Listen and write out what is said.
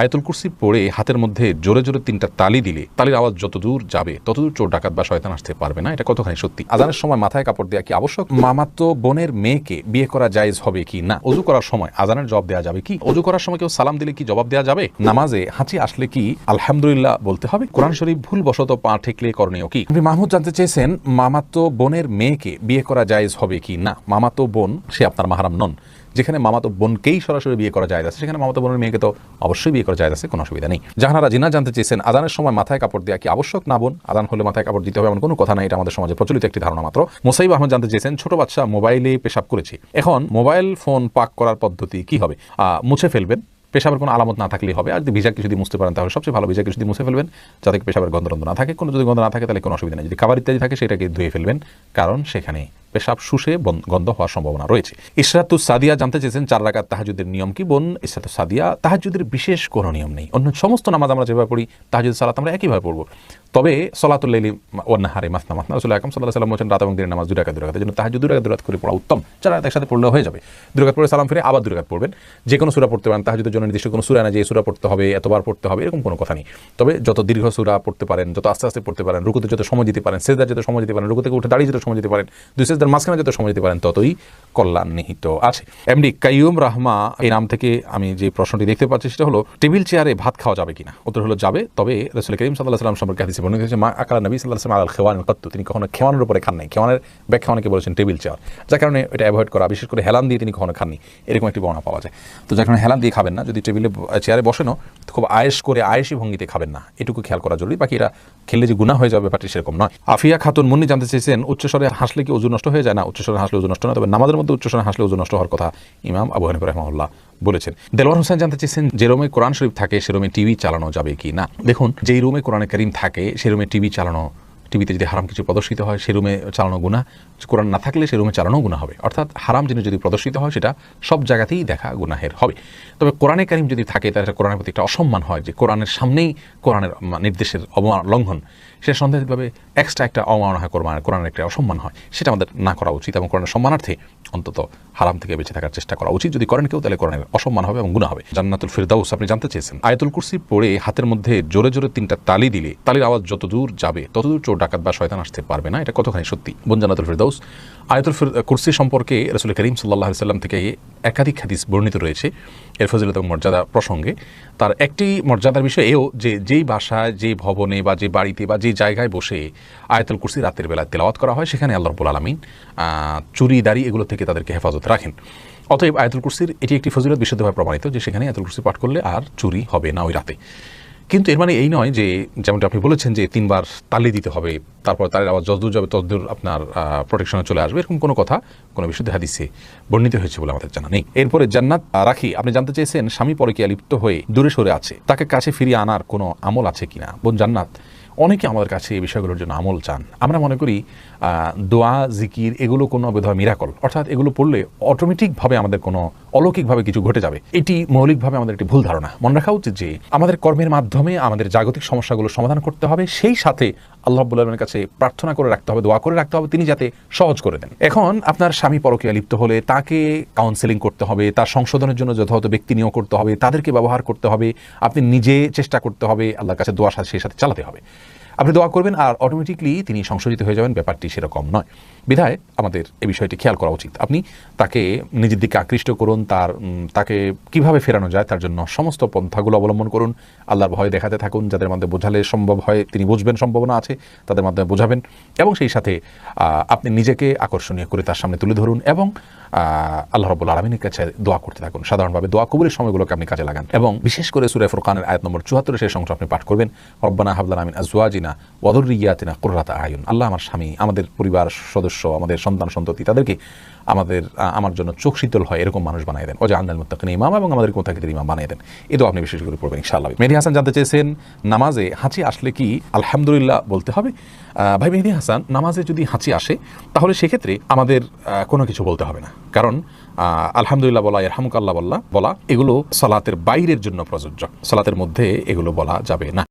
আয়াতুল কুরসি পড়ে হাতের মধ্যে জোরে জোরে তিনটা তালি দিলে, তালির আওয়াজ যত দূর যাবে, ততদূর চোর ডাকাত বা শয়তান আসতে পারবে না। এটা কতখানি সত্যি? আজানের সময় মাথায় কাপড় দেওয়া কি আবশ্যক? মামাতো বোনের মেয়েকে বিয়ে করা জায়েজ হবে কি না? অজু করার সময় আজানের জবাব দেওয়া যাবে কি? অজু করার সময় কেউ সালাম দিলে কি জবাব দেওয়া যাবে? নামাজে হাঁচি আসলে কি আলহামদুলিল্লাহ বলতে হবে? কোরআন শরীফ ভুল বশত পা ঠেকলে করণীয় কি? মাহমুদ জানতে চেয়েছেন মামাতো বোনের মেয়েকে বিয়ে করা জায়েজ হবে কি না? মামাতো বোন, সে আপনার মাহারাম নন। যেখানে মামাতো বোনকেই সরাসরি বিয়ে করা যায় সেখানে মামাতো বোনের মেয়েকে তো অবশ্যই বিয়ে করা যায় আছে কোনো অসুবিধা নেই। জাহানারা জিনা জানতে চেয়েছেন, আদানের সময় মাথায় কাপড় দেওয়া কি আবশ্যক? না বোন, আদান হলে মাথায় কাপড় দিতে হবে এমন কোনো কথা নাই, এটা আমাদের সমাজে প্রচলিত একটি ধারণা মাত্র। মোসাইব আহমদ জানতে চেয়েছেন, ছোট বাচ্চা মোবাইলে পেশাব করেছে। এখন মোবাইল ফোন পাক করার পদ্ধতি কি হবে? মুছে ফেলবেন, পেশাবের কোনো আলামত না থাকলেই হবে, আর যদি ভিজাকে যদি মুছতে পারেন তাহলে সবচেয়ে ভালো ভিজাকে যদি মুছে ফেলবেন, যাতে পেশাবের গন্ধ না থাকে, কোনো যদি গন্ধ না থাকে তাহলে কোনো অসুবিধা নেই, যদি খাবার ইত্যাদি থাকে সেটাকে ধুয়ে ফেলবেন, কারণ সেখানে পেশাব শুষে গন্ধ হওয়ার সম্ভাবনা রয়েছে। ইসরাতুস সাদিয়া জানতে চেয়েছেন, চার রাকাত তাহাজুদের নিয়ম কি বোন? ইসরাতুস সাদিয়া তাহাজুদের বিশেষ কোনো নিয়ম নেই। অন্য সমস্ত নামাজ আমরা যেভাবে পড়ি তাহাজুদ সালাত আমরা একইভাবে পড়ব। তবে সলাতুল্লাইলি ওয়ান্নাহারে মাসনা মাসনা। রসুল আকরম সাল্লাহ সাল্লাম বলছেন, রাত এবং দিনের নামাজ দুরাকাত দুরাকাত জন্য তাহাজুদ দুরাকাত দুরাত করে পড়া উত্তম। চার রাত একসাথে পড়লেও হয়ে যাবে। দুরাকাত পড়ে সালাম ফিরে আবার দুরাকাত পড়বেন। যে কোনো সুরা পড়তে পারেন তাহাজুদের জন্য নির্দিষ্ট কোনো সুরা না যে সুরা পড়তে হবে, এতবার পড়তে হবে, এরকম কোনো কথা নেই। তবে যত দীর্ঘ সুরা পড়তে পারেন, যত আস্তে আস্তে পড়তে পারেন, রুকুতে যত সময় দিতে পারেন সেজদার যত সময় দিতে পারেন, রুকু থেকে উঠে দাঁড়িয়ে যত সময় দিতে পারেন, দুই সেজদার মাঝখানে যত সময় দিতে পারেন, ততই কল্যাণ নিহিত আছে এমডি কাইয়ুম রাহমা, এই নাম থেকে আমি যে প্রশ্নটি দেখতে পাচ্ছি সেটা হলো, টেবিল চেয়ারে ভাত খাওয়া যাবে কিনা? উত্তর হলো, যাবে। তবে রসুল করিম সাল্লাহ সাল্লাম সম্পর্কে হাদিসে বর্ণিত হয়েছে মা আকালা নবী সাল্লাহ সাল্লাম আল খেওয়ান কত্তু তিনি কখনো খেওয়ানোর উপরে খান নাই। খেওয়ানের ব্যাখ্যা অনেকে বলেছেন টেবিল চেয়ার। যার কারণে এটা অ্যাভয়েড করা, বিশেষ করে হেলান দিয়ে তিনি কখনো খাননি এরকম একটি বর্ণনা পাওয়া যায়। তো যার কারণে হেলান দিয়ে খাবেন না, যদি টেবিলে চেয়ারে বসেনও খুব আয়েস করে আয়েসি ভঙ্গিতে খাবেন না। এটুকু খেয়াল করা জরুরি। বাকি এটা খেললে যে গুণা হয়ে যাবে, ব্যাপারটি সেরকম নয়। আফিয়া খাতুন মুন্নি জানতে চেয়েছেন, উচ্চস্বরে হাসলে কি ওজন হয়ে যায়। না উচ্চস্বরে হাসলে ওজন নষ্ট না, তবে নামাজের মধ্যে উচ্চস্বরে হাসলে ওজন নষ্ট হওয়ার কথা ইমাম আবু হানিফ রহমাল্লাহ বলেছেন। দেলোয়ার হোসেন জানতে চেয়েছেন যে রুমে কোরআন শরীফ থাকে, সে রুমে টিভি চালানো যাবে কি না? দেখুন, যেই রুমে কোরআনে করিম থাকে, সে রুমে টিভি চালানো টিভিতে যদি হারাম কিছু প্রদর্শিত হয়, সে রুমে চালানো গুণা কোরআন না থাকলে সে রুমে চালানো গুণা হবে। অর্থাৎ হারাম জিনিস যদি প্রদর্শিত হয়, সেটা সব জায়গাতেই দেখা গুনাহের হবে। তবে কোরআনে কারিম যদি থাকে, তাহলে কোরআনের প্রতি একটা অসম্মান হয় যে কোরআনের সামনেই কোরআনের নির্দেশের অবমান লঙ্ঘন। সেটা সন্দেহভাবে এক্সট্রা একটা অবমাননা হয় কোরআন কোরআনের একটা অসম্মান হয়। সেটা আমাদের না করা উচিত এবং কোরআনের সম্মানার্থে অন্তত হারাম থেকে বেঁচে থাকার চেষ্টা করা উচিত। যদি করেন কেউ, তাহলে করেন। অসম্মান হবে এবং গুণা হবে। জান্নাতুল ফিরদাউস, আপনি জানতে চেয়েছেন। আয়তুল কুরসি পড়ে হাতের মধ্যে জোরে জোরে তিনটা তালি দিলে, তালির আওয়াজ যতদূর যাবে, ততদূর চোর, ডাকাত বা শয়তান আসতে পারবে না। এটা কতখানি সত্যি? বোন জান্নাতুল ফিরদাউস আয়াতুল কুরসি সম্পর্কে রসুল করিম সাল্লাহ সাল্লাম থেকে একাধিক হাদিস বর্ণিত রয়েছে এর ফজিলত এবং মর্যাদা প্রসঙ্গে। তার একটি মর্যাদার বিষয় এও যে যেই বাসায় যে ভবনে বা যে বাড়িতে বা যে জায়গায় বসে আয়াতুল কুরসি রাতের বেলা তেলাওয়াত করা হয়, সেখানে আল্লাহ রব্বুল আলমিন চুরি, দাড়ি এগুলো থেকে তাদেরকে হেফাজত রাখেন। অতএব আয়াতুল কুরসির এটি একটি ফজিলত বিশুদ্ধভাবে প্রমাণিত যে সেখানে আয়াতুল কুরসি পাঠ করলে আর চুরি হবে না ওই রাতে। কিন্তু এর মানে এই নয় যে যেমনটা আপনি বলেছেন যে তিনবার তালি দিতে হবে, তারপর তার আবার যতদূর যাবে ততদূর আপনার প্রোটেকশনে চলে আসবে, এরকম কোনো কথা, কোনো বিশুদ্ধ হাদিসে বর্ণিত হয়েছে বলে আমাদের জানা নেই। এরপরে জান্নাত রাখি, আপনি জানতে চেয়েছেন স্বামী পরকিয়া লিপ্ত হয়ে দূরে সরে আছে, তাকে কাছে ফিরিয়ে আনার কোনো আমল আছে কিনা? বোন জান্নাত অনেকে আমাদের কাছে এই বিষয়গুলোর জন্য আমল চান। আমরা মনে করি দোয়া, জিকির এগুলো কোনো বোধহয় মিরাকল অর্থাৎ এগুলো পড়লে অটোমেটিকভাবে আমাদের কোনো অলৌকিকভাবে কিছু ঘটে যাবে। এটি মৌলিকভাবে আমাদের একটি ভুল ধারণা। মনে রাখা উচিত যে, আমাদের কর্মের মাধ্যমে আমাদের জাগতিক সমস্যাগুলো সমাধান করতে হবে। সেই সাথে আল্লাহ রাব্বুল কাছে প্রার্থনা করে রাখতে হবে, দোয়া করে রাখতে হবে, তিনি যাতে সহজ করে দেন। এখন আপনার স্বামী পরকীয়া লিপ্ত হলে তাকে কাউন্সেলিং করতে হবে, তার সংশোধনের জন্য যথাযথ ব্যক্তি নিয়োগ করতে হবে, তাদেরকে ব্যবহার করতে হবে, আপনি নিজে চেষ্টা করতে হবে, আল্লাহর কাছে দোয়া সাথে, সেই সাথে চালাতে হবে। আপনি দোয়া করবেন আর অটোমেটিকলি তিনি সংশোধিত হয়ে যাবেন ব্যাপারটি সেরকম নয়। বিধায় আমাদের এই বিষয়টি খেয়াল করা উচিত। আপনি তাকে নিজের দিকে আকৃষ্ট করুন, তার তাকে কীভাবে ফেরানো যায় তার জন্য সমস্ত পন্থাগুলো অবলম্বন করুন। আল্লাহর ভয় দেখাতে থাকুন, যাদের মধ্যে বোঝালে সম্ভব হয়, তিনি বুঝবেন সম্ভাবনা আছে, তাদের মাধ্যমে বোঝাবেন। এবং সেই সাথে আপনি নিজেকে আকর্ষণীয় করে তার সামনে তুলে ধরুন এবং আল্লাহ রব্বুল আলমিনের কাছে দোয়া করতে থাকুন। সাধারণভাবে দোয়া কবুলের সময়গুলোকে আপনি কাজে লাগান। এবং বিশেষ করে সুরে ফুরকানের আয়াত নম্বর চুয়াত্তরে সেই সংখ্যা আপনি পাঠ করবেন, রব্বানা হাবলান আমিন আজওয়াজিনা ওয়াদুরিয়াতিনা কুররাতা আয়ুন। আল্লাহ আমার স্বামী, আমাদের পরিবার সদস্য আমাদের সন্তান সন্ততি, তাদেরকে আমাদের আমার জন্য চোখ শীতল হয়, এরকম মানুষ বানিয়ে দেন। ও যে আন্দাল মুত্তাকিন ইমাম এবং আমাদের কোথাকিদের ইমাম বানিয়ে দেন। এটাও আপনি বিশেষ করে পড়বেন, ইনশাআল্লাহ। মেহদি হাসান জানতে চেয়েছেন, নামাজে হাঁচি আসলে কি আলহামদুলিল্লাহ বলতে হবে? ভাই মেহদি হাসান, নামাজে যদি হাঁচি আসে, তাহলে সেক্ষেত্রে আমাদের কোনো কিছু বলতে হবে না। কারণ আলহামদুলিল্লাহ বলা এরহামুকাল্লাহ বলা বলা, এগুলো সালাতের বাইরের জন্য প্রযোজ্য। সালাতের মধ্যে এগুলো বলা যাবে না।